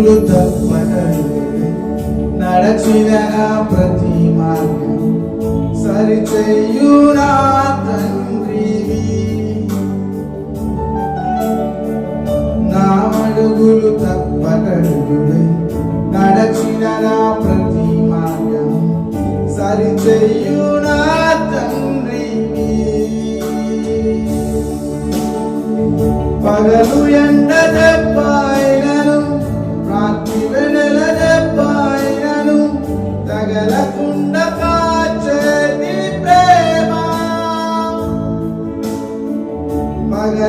అడుగులు తప్పటడు నడచిన ప్రతి మార్గం సరిచేయునా తండ్రివి నా అడుగులు తప్పటడుగులే నడచిన నా ప్రతి మార్గం సరిచేయునా తండ్రివి పగలు ఎండ దెబ్బైనను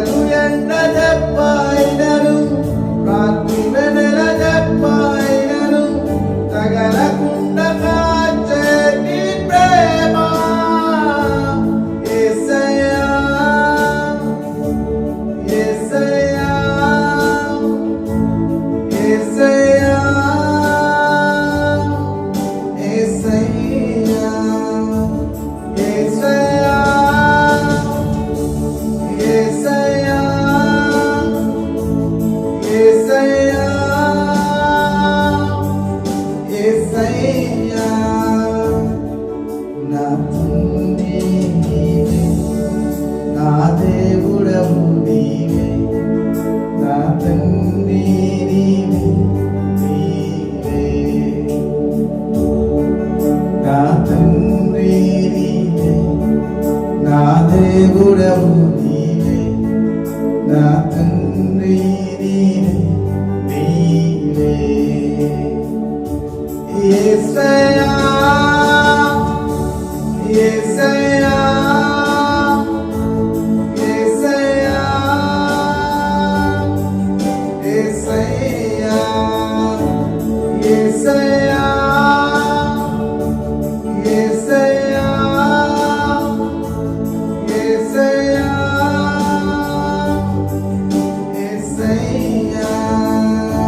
துயர்ந்ததற்பாய் நடு నా దేవుడవు నీవే నా తండ్రి నీవే నీవే నా తండ్రి నీవే నా దేవుడవు నీవే నా తండ్రి నీవే నీవే యేసయ్యా